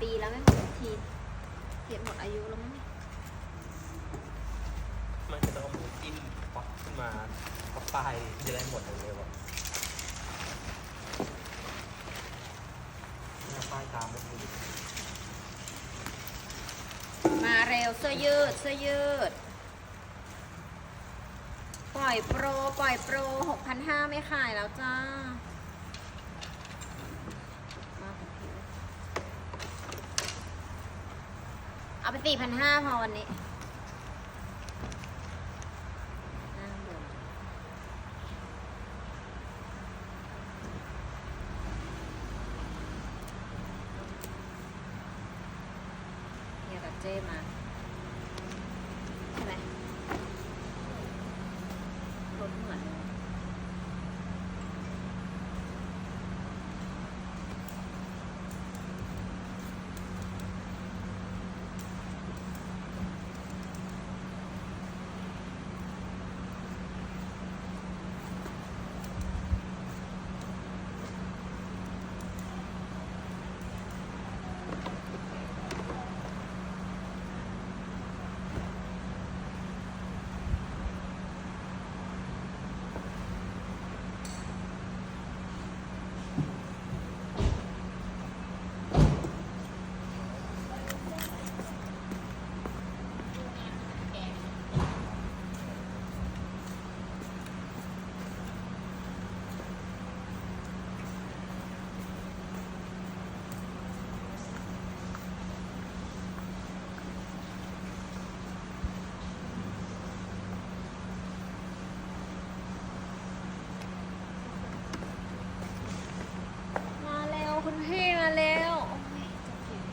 ปีแล้วไม่หมดสักทีเขียนหมดอายุแล้วมั้งเนี่ยมันจะต้องเอาหมูจิ้มปักขึ้นมาปักป้ายจะได้หมดเร็วๆอะหน้าป้ายตามไม่ถูกมาเร็วเสื้อยืดเสื้อยืด ปล่อยโปร ปล่อยโปรหกพันห้าไม่ขายแล้วจ้าของพี่ เอาไปสี่พันห้าพอวันนี้นั่งบนเฮียกับเจ้มา ใช่ไหมรถเหมือนเลยมาเร็วคุณพี่มาเร็วโอ้ยจะเขียน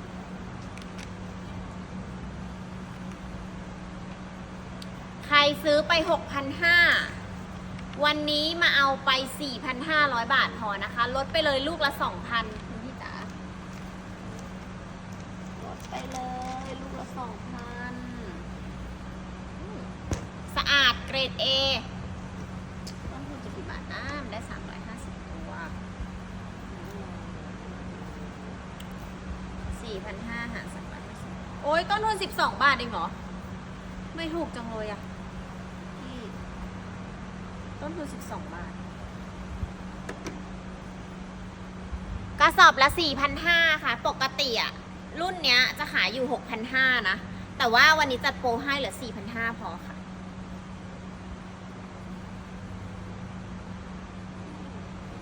ใคร ซื้อไป 6,500 วันนี้มาเอาไป 4,500 บาทพอนะคะ ลดไปเลยลูกละ 2,000 คุณพี่จ๋าลดไปเลยลูกละ 2,000 สะอาดเกรด A ต้นทุนจะกี่บาทนะมันได้ 350 ตัวสี่พันห้าหารสามร้อยห้าสิบโอ้ยต้นทุนสิบสองบาทเองเหรอ ไม่ถูกจังเลยอะ ต้นทุนสิบสองบาท กระสอบละสี่พันห้าค่ะ ปกติอะรุ่นเนี้ยจะขายอยู่หกพันห้านะ แต่ว่าวันนี้จัดโปรให้เหลือสี่พันห้าพอค่ะ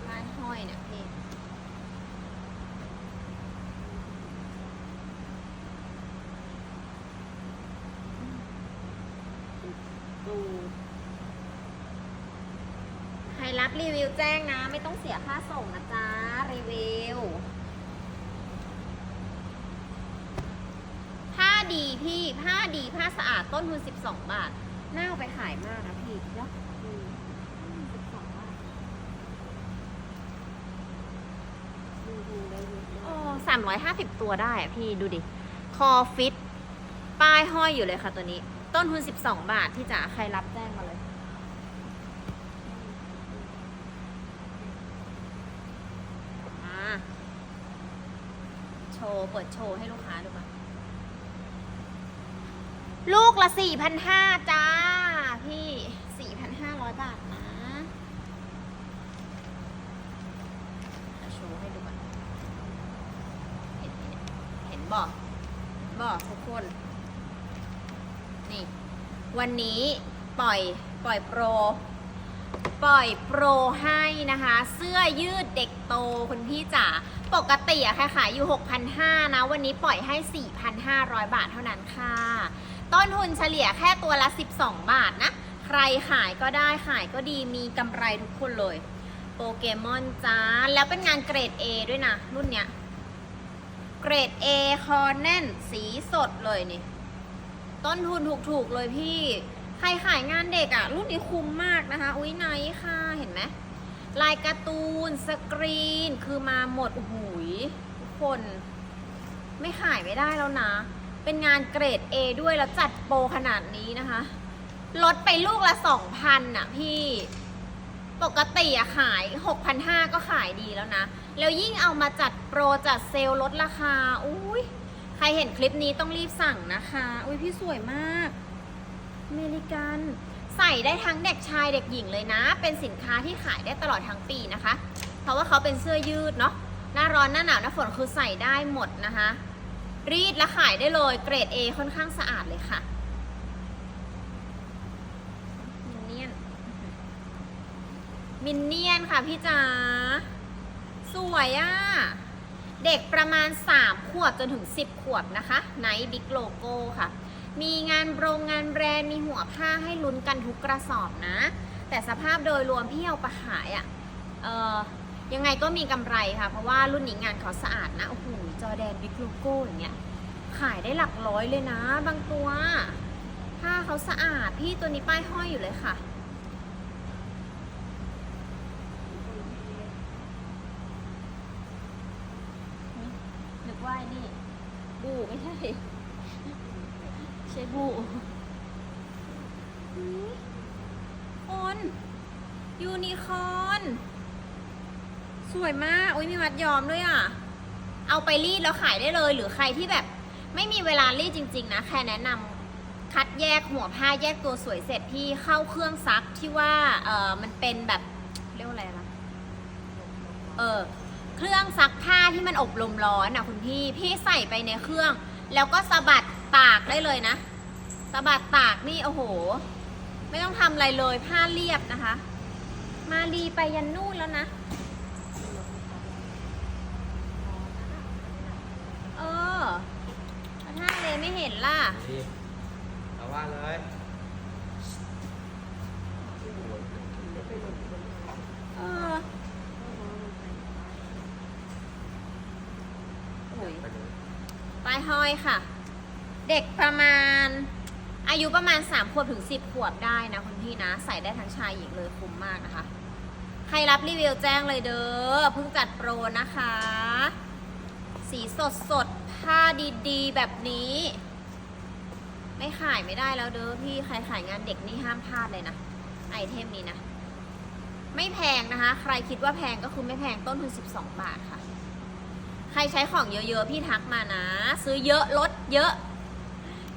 ร้านห้อยเนี่ยพี่ดูใค รรับรีวิวแจ้งนะ ไม่ต้องเสียค่าส่งนะจ๊ะ รีวิว ผ้าดีพี่ผ้าดีผ้าสะอาดต้นทุน12 บาท น่าเอาไปขายมากนะพี่เนาะอืม12บาทดูดูได้เยอะเลยโอ้สามร้อยห้าสิบตัวได้อะพี่ดูดิ คอฟิต ป้ายห้อยอยู่เลยค่ะตัวนี้ ต้นทุน12บาทที่จะใครรับแจ้งมาเลย มาโชว์ เปิดโชว์ให้ลูกค้าดูก่อนลูกละ4,500จ้า พี่4,500บาทนะโชว์ให้ดูก่อนเห็นไหมเนี่ยเห็นบอกบอกทุกคน นี่ วันนี้ปล่อยปล่อยโปร ปล่อยโปรให้นะคะ เสื้อยืดเด็กโตคุณพี่จ๋า ปกติอะค่ะขายอยู่ 6,500 นะ วันนี้ปล่อยให้ 4,500 บาทเท่านั้นค่ะ ต้นทุนเฉลี่ยแค่ตัวละ 12 บาทนะ ใครขายก็ได้ขายก็ดีมีกำไรทุกคนเลย โปเกมอนจ้า แล้วเป็นงานเกรด A ด้วยนะ รุ่นเนี้ย เกรด A คอแน่น สีสดเลยนี่ ต้นทุนถูกๆเลยพี่ ใครขายงานเด็กอะรุ่นนี้คุ้มมากนะคะ อุ้ยไนค่ะ เห็นไหม ลายการ์ตูนสกรีนคือมาหมดโอ้โหูยทุกคน ไม่ขายไม่ได้แล้วนะ เป็นงานเกรด A ด้วยแล้วจัดโปรขนาดนี้นะคะ ลดไปลูกละสองพันอะพี่ ปกติอะขาย 6,500 ก็ขายดีแล้วนะ แล้วยิ่งเอามาจัดโปรจัดเซลล์ลดราคา อุ้ยใครเห็นคลิปนี้ต้องรีบสั่งนะคะ อุ้ยพี่สวยมาก อเมริกัน ใส่ได้ทั้งเด็กชายเด็กหญิงเลยนะ เป็นสินค้าที่ขายได้ตลอดทั้งปีนะคะ เพราะว่าเขาเป็นเสื้อยืดเนาะหน้าร้อนหน้าหนาวหน้าฝนคือใส่ได้หมดนะคะ รีดและขายได้เลยเกรด A ค่อนข้างสะอาดเลยค่ะมินเนี่ยนมินเนี่ยนค่ะพี่จ๋าสวยอะ่ะ เด็กประมาณ 3 ขวบจนถึง 10 ขวบนะคะไนบิ๊กโลโก้ค่ะ มีงานโรงงานแบรนด์มีหัวผ้าให้ลุ้นกันทุกกระสอบนะ แต่สภาพโดยรวมพี่เอาไปขายอะ่ะเออยังไงก็มีกำไรค่ะ เพราะว่ารุ่นนี้งานเขาสะอาดนะโอ้โหจอแดนบิ๊กโลโก้อย่างเงี้ยขายได้หลักร้อยเลยนะ บางตัวผ้าเขาสะอาดพี่ตัวนี้ป้ายห้อยอยู่เลยค่ะ นึกว่านี่บูไม่ใช่ ใช่บูอุ๊ยคนยูนิคอร์นสวยมากอุ้ยมีมัดยอมด้วยอะ เอาไปรีดแล้วขายได้เลย หรือใครที่แบบ ไม่มีเวลารีดจริง ๆ นะ แค่แนะนำคัดแยกหัวผ้าแยกตัวสวยเสร็จพี่เข้าเครื่องซักที่ว่า เออมันเป็นแบบเรียกว่าอะไรนะเออเครื่องซักผ้าที่มันอบลมร้อนอะคุณพี่ พี่ใส่ไปในเครื่อง แล้วก็สะบัดตากได้เลยนะ สะบัดตากนี่โอ้โห ไม่ต้องทำอะไรเลยผ้าเรียบนะคะ มารีไปยันนู่นแล้วนะ เออแล้วถ้าเลยไม่เห็นล่ะนี่เอาว่าเลยเออโอ้ยไปเลยปลายห้อยค่ะ เด็กประมาณ อายุประมาณ 3 ขวบถึง 10 ขวบได้นะคุณพี่นะ ใส่ได้ทั้งชายหญิงเลยคุ้มมากนะคะ ใครรับรีวิวแจ้งเลยเด้อเพิ่งจัดโปรนะคะ สีสดสดผ้าดีๆ แบบนี้ ไม่ขายไม่ได้แล้วเด้อพี่ใครขายงานเด็กนี่ห้ามพลาดเลยนะ ไอเทมนี้นะ ไม่แพงนะคะ ใครคิดว่าแพงก็คือไม่แพงต้นทุน12 บาทค่ะ ใครใช้ของเยอะๆ พี่ทักมานะ ซื้อเยอะลดเยอะ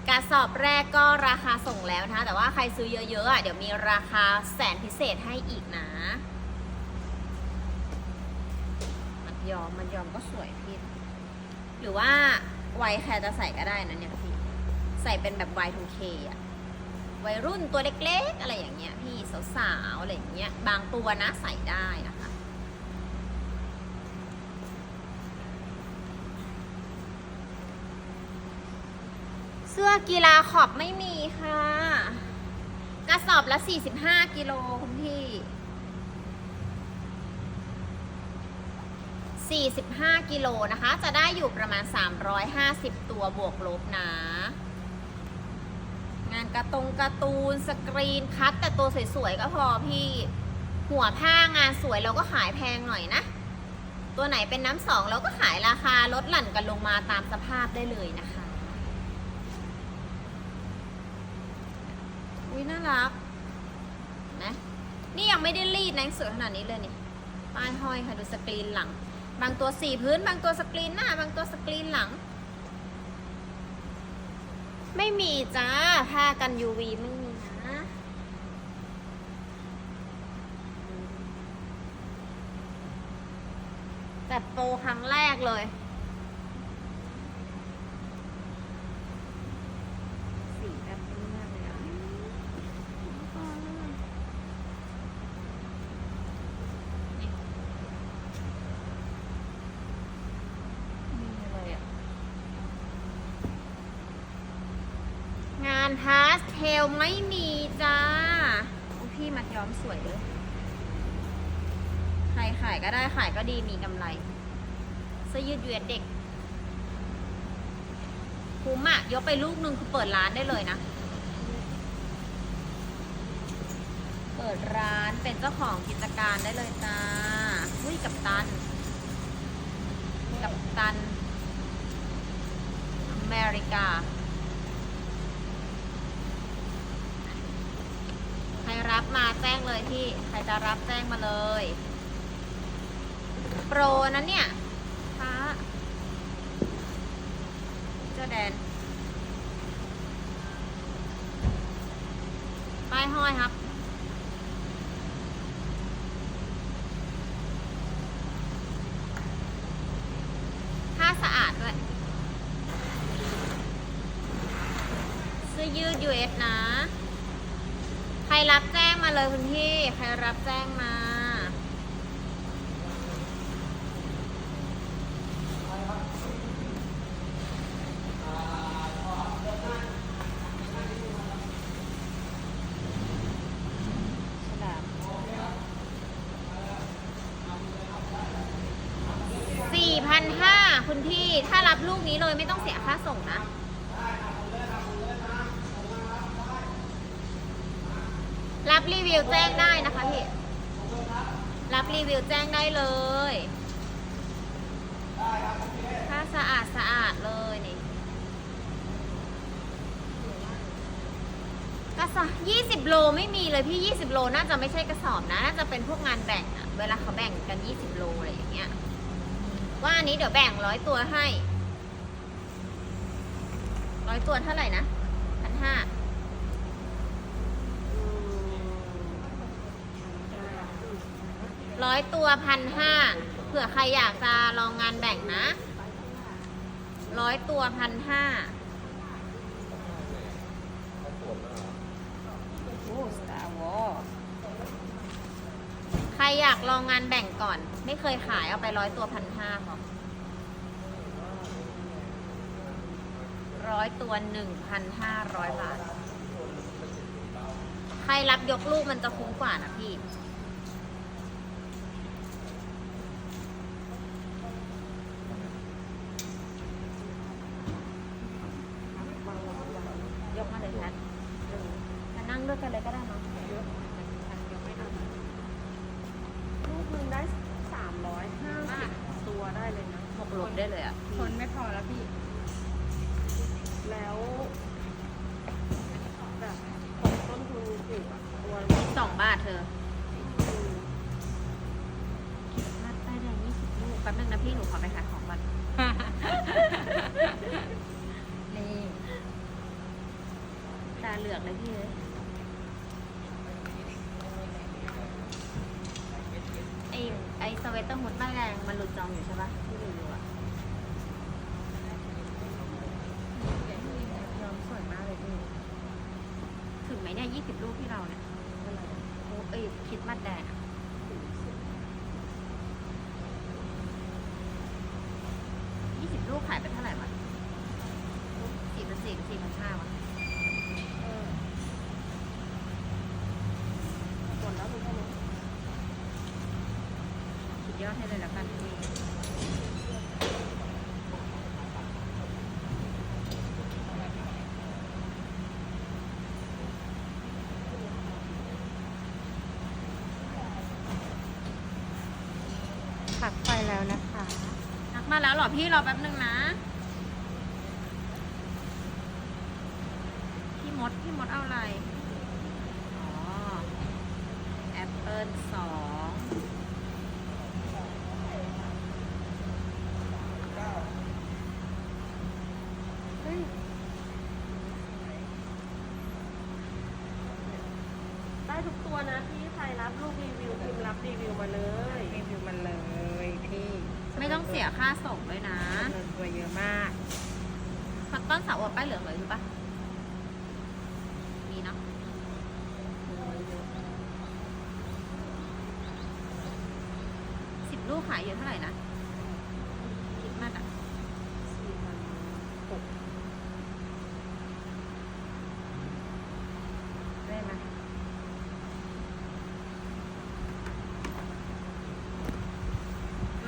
กระสอบแรกก็ราคาส่งแล้วนะคะ แต่ว่าใครซื้อเยอะๆอะเดี๋ยวมีราคาแสนพิเศษให้อีกนะ มันยอมมันยอมก็สวยพี่ หรือว่าไวัยใครจะใส่ก็ได้นะเนี่ยพี่ ใส่เป็นแบบ Y2K อะวัยรุ่นตัวเล็กๆ อะไรอย่างเงี้ยพี่สาวๆอะไรอย่างเงี้ยบางตัวนะใส่ได้นะคะ เสื้อกีฬาขอบไม่มีค่ะ กระสอบละ 45 กิโลคุณพี่ 45 กิโลนะคะ จะได้อยู่ประมาณ 350 ตัวบวกลบนะ งานกระตรงการ์ตูนสกรีนคัดแต่ตัวสวยๆ ก็พอพี่ หัวผ้างานสวยเราก็ขายแพงหน่อยนะ ตัวไหนเป็นน้ำสองเราก็ขายราคาลดหลั่นกันลงมาตามสภาพได้เลยนะคะ อุ้ยน่ารักนะนี่ยังไม่ได้รีดนะยังสวยขนาดนี้เลยนี่ป้ายห้อยค่ะดูสกรีนหลัง บางตัวสีพื้น บางตัวสกรีนหน้า บางตัวสกรีนหลัง ไม่มีจ้าผ้ากัน UV ไม่มีนะจัดโปรครั้งแรกเลย สีแบบนี้มากเลยอะนี่นี่เลยอะ งานพาสเท ลไม่มีจ้าโอ้พี่มัดย้อมสวยเลยใครขายก็ได้ขายก็ดีมีกำไรเสื้อยืดเยืดเด็กคุ้มอะยกไปลูกหนึ่งคือเปิดร้านได้เลยนะ เปิดร้านเป็นเจ้าของกิจการได้เลยจ้าอุ้ยกับตัน กับตัน อเมริกา ใค รรับรับมาแจ้งเลยพี่ ใครจะรับแจ้งมาเลย โปรนั้นเนี่ยค้าเจ้าแดน ป้ายห้อยครับ ผ้าสะอาดด้วย เสื้อยืด US นะ ใครรับแจ้งมาเลย คุณพี่ ใครรับแจ้งมาสี่พันห้าคุณพี่ ถ้ารับลูกนี้เลยไม่ต้องเสียค่าส่งนะ รับรี วิวแจ้งได้นะคะพี่ รับรีวิวแจ้งได้เลยถ้าสะอาดสะอาดเลยนี่กระสอบยี่สิบโลไม่มีเลยพี่ยี่สิบโลน่าจะไม่ใช่กระสอบนะ น่าจะเป็นพวกงานแบ่งอะเวลาเขาแบ่งกันยี่สิบโลอะไรอย่างเงี้ย ว่าอันนี้เดี๋ยวแบ่งร้อยตัวให้ ร้อยตัวเท่าไหร่นะพันห้า ร้อยตัวพันห้าเผื่อใครอยากจะลองงานแบ่งนะร้อยตัวพันห้าโอ้สตาร์วอใครอยากลองงานแบ่งก่อน ไม่เคยขายเอาไปร้อยตัวพันห้าพอร้อยตัวหนึ่งพันห้าร้อยบาท ใครรับยกลูกมันจะคุ้มกว่านะพี่ ยกมาเลยแพทมานั่งด้วยกันเลยก็ได้เนาะ ลูกหนึงได้สามร้อยห้าสิบตัวได้เลยนะ หกลบได้เลยอะ ทนไม่ พอแล้วพี่ แล้วแบบต้นทุนปลูกอะตัวละสองบาทเธออืมมาได้แดงยี่สิบลูกแป๊บนึงนะพี่หนูขอไปขายของก่อน นี่ตาเหลือกเลยพี่เลยไอไอสเวตเตอร์ฮูดป้ายแดงมันหลุดจองอยู่ใช่ปะที่ดูอยู่อะย้อมสวยมากเลยพี่ ถึงไหมเนี่ยยี่สิบลูกที่เราเนี่ยโอ้เอ้ยคิดมัดแดงอะยี่สิบลูกขายไปเท่าไหร่วะสี่พันสี่หรือสี่พันห้าวะ เออหมดแล้วคุณพ่อรู้ สุด ยอดให้เลยแล้วกันพี่ผักไปแล้วนะคะทักมาแล้วเหรอพี่รอแป๊บนึงนะ พี่มด พี่มดเอาอะไร อ๋อ แอปเปิลสอง เฮ้ยได้ทุกตัวนะพี่ใครรับลูกรีวิวพิมพ์รับรีวิวมาเลยรีวิวมาเลยพี่ ไม่ต้องเสียค่าส่งด้วยนะเงินตัวเยอะมากคอตตอนเสาวอป้ายเหลืองเลยหรือปะมีเนาะสิบลูกขายอยู่เท่าไหร่นะ คิดมากอะ สี่พันหก ได้ไหม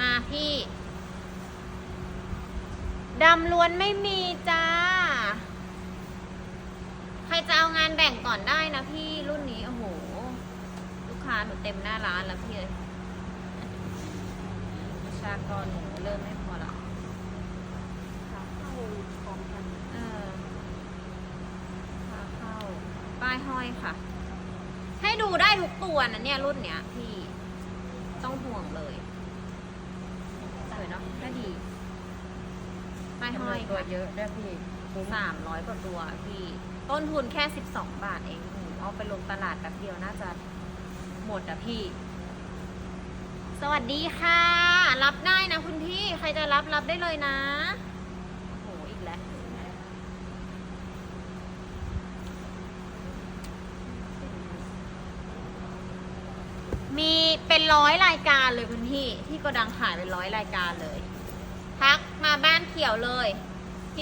มาพี่ ดำล้ วนไม่มีจ้า ใครจะเอางานแบ่งก่อนได้นะพี่รุ่นนี้ โอ้โห ลูกค้าหนูเต็มหน้าร้านแล้วพี่เลยประชากรหนูเริ่มไม่พอละขาเข้าพร้อมกันเออขาเข้า ป้ายห้อยค่ะ ให้ดูได้ทุกตัวนะเนี่ย รุ่นเนี้ยพี่ ต้องห่วงเลยสวยเนาะก็ดี ป้ายห้อยตัวเยอะด้วยพี่คุ้มสามร้อยกว่าตัวพี่ ต้นทุนแค่สิบสองบาทเองโอ้โหเอาไปลงตลาดแป๊บเดียวน่าจะหมดอะพี่ สวัสดีค่ะ รับได้นะคุณพี่ ใครจะรับรับได้เลยนะ โอ้โห อีกแล้ว มีเป็นร้อยรายการเลยคุณพี่ ที่โกดังขายเป็นร้อยรายการเลยทัก มาบ้านเขียวเลย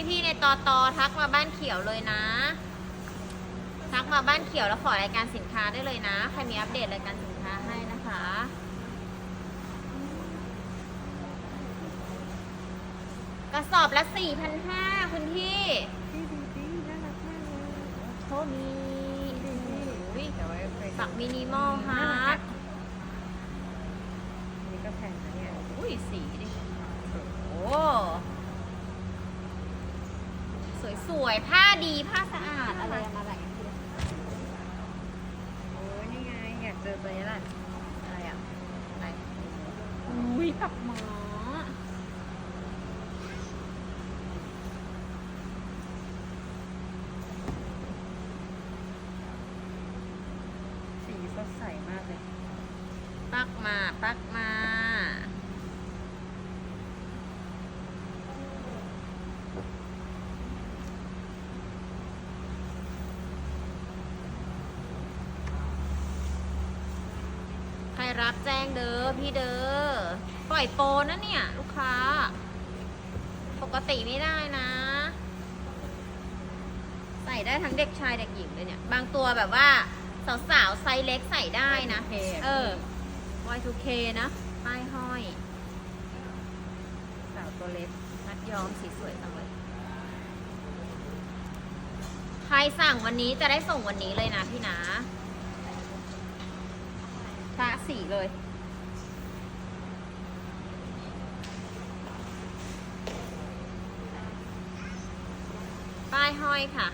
พี่ๆในตอตอทักมาบ้านเขียวเลยนะ ทักมาบ้านเขียวแล้วขอรายการสินค้าได้เลยนะ ใครมีอัปเดตรายการสินค้าให้นะคะกระสอบละสี่พันห้าคุณพี่พี่ดูดิน่ารักมากเลยโทมีอุ้ยแต่ว่าเคยสักมินิมอลฮาร์ดอันนี่ก็แพงนะเนี่ย อุ้ยสีดิโอ้ สวยๆ ผ้าดี ผ้าสะอาด อะไรมาแบบนี้โอ้ยนี่ไง อยากเจอตัวนี้แหละอะไรอะอะไรอุ้ยปับมา สีสดใสมากเลย ปักมา ปักมา ใค รรับแจ้งเด้อพี่เด้อปล่อยโปรนะเนี่ย ลูกค้า ปกติไม่ได้นะ ใส่ได้ทั้งเด็กชายเด็กหญิงเลยเนี่ย บางตัวแบบว่า สาวๆไซส์เล็กใส่ได้นะ Y2K เออ Y2K นะป้ายห้อย สาวตัวเล็กมัดย้อมสีสวยจังเลย ใครสั่งวันนี้จะได้ส่งวันนี้เลยนะพี่นะทา สีเลย ป้ายห้อยค่ะ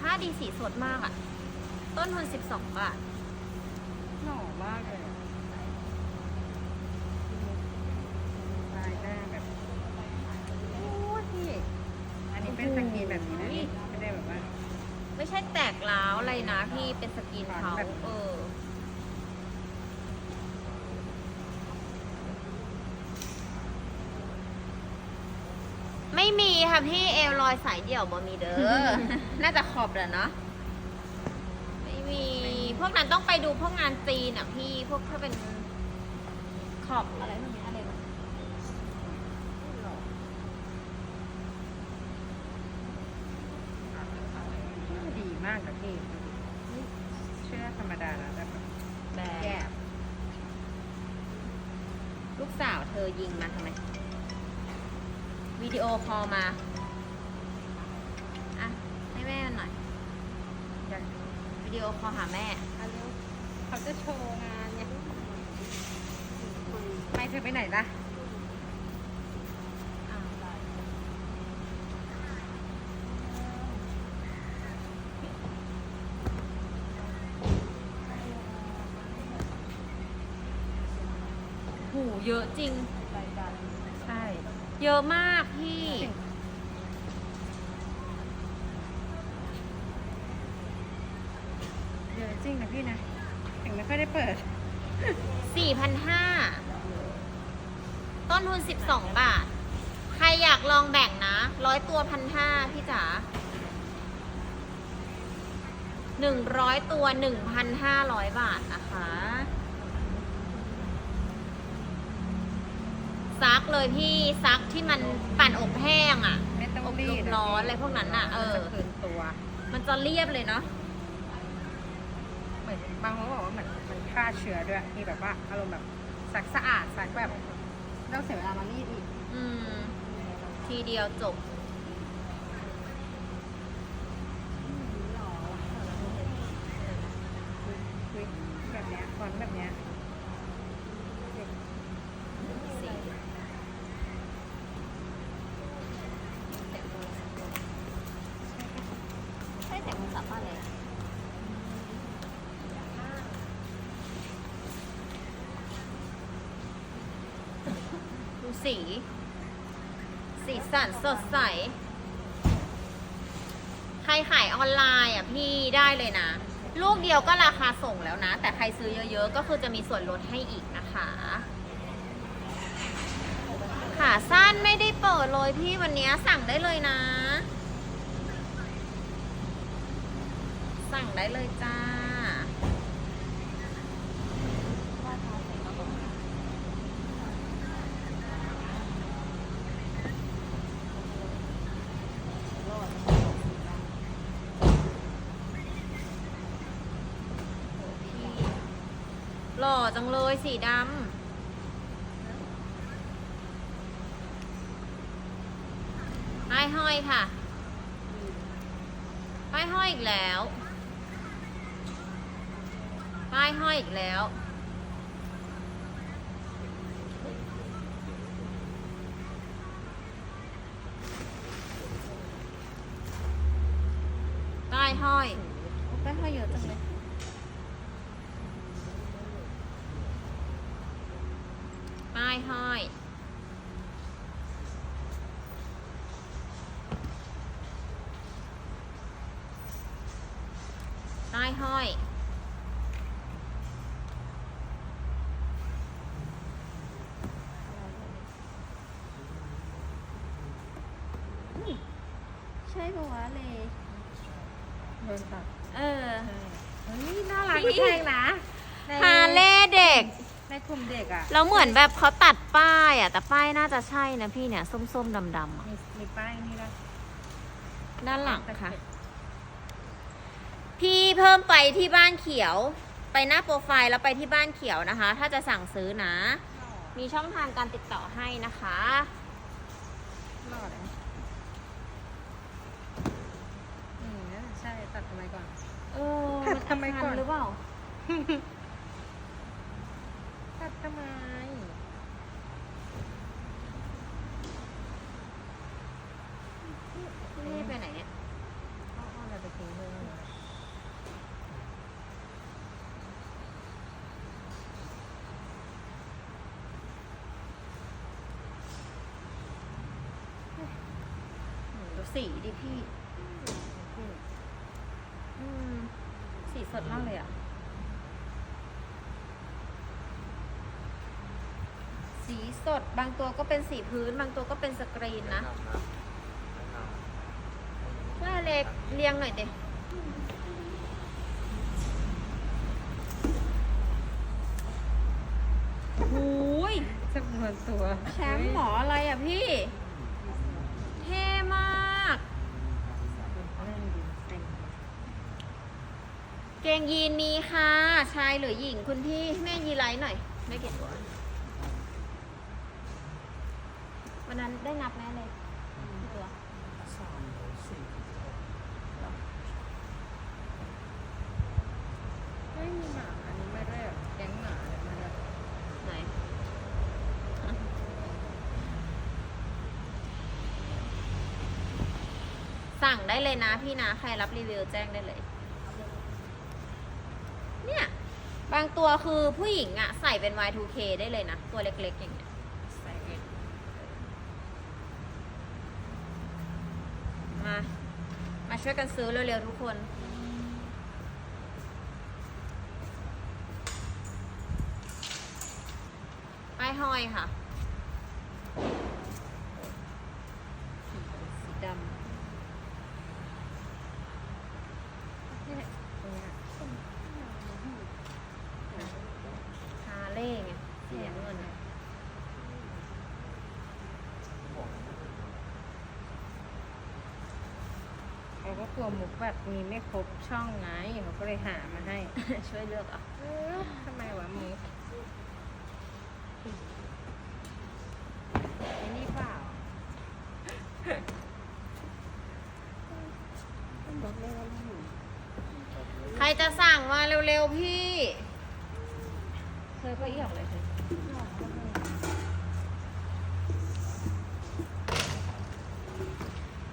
ผ้าดีสีสดมากอะ่ะ ต้นทุน12บาทหล่อมากเลยอะลายหน้าแบบโอ้ยพี่ อันนี้เป็นสกรีนแบบนี้นะ ช่แตกร้าวอะไรนะพี่เป็นสกินเขาแบบเออ ไม่มีค่ะพี่เอลลอยสายเดี่ยวบอมีเด้อ น่าจะขอบแหละเนาะไม่มี พวกนั้นต้องไปดูพวกงานจีนอะพี่ พวกถ้าเป็นขอบอะไรพวกนี้อะไรวะ ดีมากนะพี่ดูดิเชื่อ ธรรมดานะแต่แบบแบแย่บลูกสาวเธอยิงมาทำไม วิดีโอคอลมา อะ ให้แม่หน่อย อยากวิดีโอคอลหาแม่อันนี้เขาจะโชว์งานไงไม่เธอไปไหนล่ะ หู เยอะจริง ใช่ เยอะมากพี่ เยอะจริงนะพี่นะถึงไม่ค่อยได้เปิด 4,500 ต้นทุน 12 บาท ใครอยากลองแบ่งนะ ร้อยตัวพันห้าพี่จ๋าหนึ่งร้อยตัวหนึ่งพันห้าร้อยบาทนะคะ ซักเลยพี่ซักที่มันปั่นอบแห้งอะ่ะไม่ต้องอบรีลดมร้อนอะไรพวกนั้นน่ะ เออจะคืนตัว มันจะเรียบเลยเนาะเหมือนบางคนก็บอกว่าเหมือนมันฆ่าเชื้อด้วยมีแบบว่าอารมณ์แบบซักสะอาดซักแบบไม่ต้องเสียเวลามารีดอีก อืม ทีเดียวจบแบบเนี้ยฟอนต์แบบเนี้ย สีใช่แต่มือสับป้าเลย ดู สี สีสันสดใส ใครขายออนไลน์อะพี่ได้เลยนะ ลูกเดียวก็ราคาส่งแล้วนะ แต่ใครซื้อเยอะๆ ก็คือจะมีส่วนลดให้อีกนะคะ ขาสั้นไม่ได้เปิดเลยพี่วันนี้สั่งได้เลยนะ สั่งได้เลยจ้า หล่อจังเลยสีดำป้ายห้อยค่ะ ป้ายห้อยอีกแล้ว ป้ายห้อยอีกแล้ว ป้ายห้อยโอ้ป้ายห้อยเยอะจังเลย ป้ายห้อย ป้ายห้อย นี่ ใช่ปะวะเลยโดนตัดเออเฮ้ยน่ารักพี่ไม่แพงนะในฮาเล่เด็ก ในกลุ่มเด็กอะ แล้วเหมือนแบบเขาตัดป้ายอะ แต่ป้ายน่าจะใช่นะพี่เนี่ยส้มๆดำๆอะมีมีป้ายนี่ด้วยด้านหลังค่ะ พี่เพิ่มไปที่บ้านเขียว ไปหน้าโปรไฟล์แล้วไปที่บ้านเขียวนะคะ ถ้าจะสั่งซื้อนะ มีช่องทางการติดต่อให้นะคะ หล่อเลยอืมใช่ ตัดทำไมก่อน เออตัดทำไมก่อน หรือเปล่าตัดทำไม นี่ไปไหนเนี่ยเอาเอาอะไรไปทิ้งเลยอืมดูสีดิพี่ อืม สีสดมากเลยอะ สีสดบางตัวก็เป็นสีพื้น บางตัวก็เป็นสกรีนนะช่วยอเล็กเรียงหน่อยเด็หูยจำนวนตัว แชมป์หมออะไรอะพี่ เท่มาก เล่นดีเต็ม เกงยีนมีค่ะ ชายหรือหญิงคุณพี่แม่ยีไลท์หน่อยไม่เก็บตัววันนั้นได้นับแม่เลยไม่มีหมาอันนี้ไม่ด้วยแก๊งหมามาด้วยไหนสั่งได้เลยนะพี่นะ ใครรับรีวิวแจ้งได้เลย บางตัวคือผู้หญิงอะใส่เป็น Y2K ได้เลยนะ ตัวเล็กๆอย่างเงี้ยใส่เองมา มาช่วยกันซื้อเร็วๆทุกคน ไปหอยค่ะ สีดำนี่แหละตรงเนี้ย ฮาเล่ไงสีน้ำเงินอะ เขา ก็กลัวมุกแบบมีไม่ครบช่องไงเขาก็เลยหามาให้ ช่วยเลือกอะเออทำไมวะมุกไอ้นี่เปล่าใครจะสั่งมาเร็วๆพี่ เคยก็เอี่ยมเลยเธอ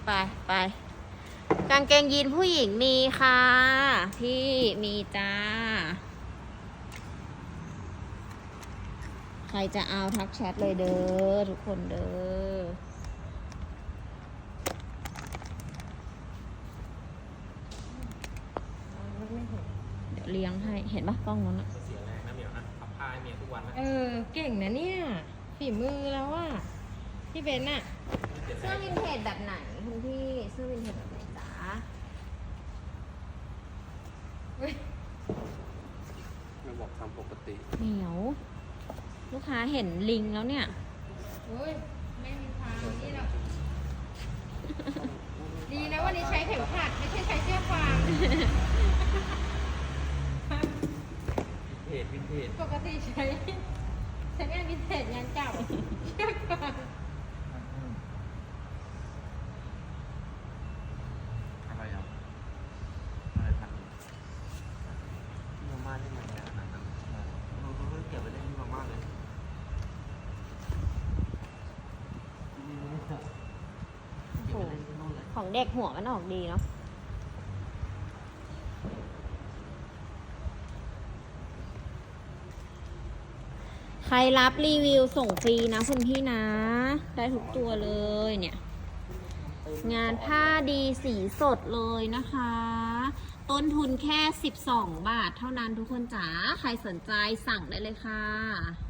ไปไป กางเกงยีนผู้หญิงมีค่ะ พี่มีจ้า ใครจะเอาทักแชทเลยเด้อทุกคนเด้อไม่เห็นเดี๋ยวเลี้ยงให้เห็นปะกล้องนั้นอะเสียแรงนะเหมียวนะเอาผ้าให้เมียทุกวันนะเออ เก่งนะเนี่ย ฝีมือแล้วอะพี่เบนอะเสียแรเสื้องวินเทจแบบไหนคุณพี่เสื้อวินเทจแบบไหนจ๊ะ เฮ้ย ไม่ บอกทำปกติ เหนียว ลูกค้าเห็นลิงแล้วเนี่ยโอ้ยไม่มีทางนี่หรอกดีนะวันนี้ใช้เข็มขัดไม่ใช่ใช้เชือกฟางเพจวินเทจ ปกติใช้ใช้งานพิเศษงานเก่าเชือกฟาง อะไรอะอะไรพันที่มาม่าที่มันแรงขนาดนั้นเราก็เก็บไปเล่นที่มาม่าเลยเก็บไปเล่นที่ เลยของเด็กหัวมันออกดีเนาะใครรับรีวิวส่งฟรีนะคุณพี่นะ ได้ทุกตัวเลยเนี่ย งานผ้าดีสีสดเลยนะคะ ต้นทุนแค่ 12 บาทเท่านั้นทุกคนจ๋าใครสนใจสั่งได้เลยค่ะ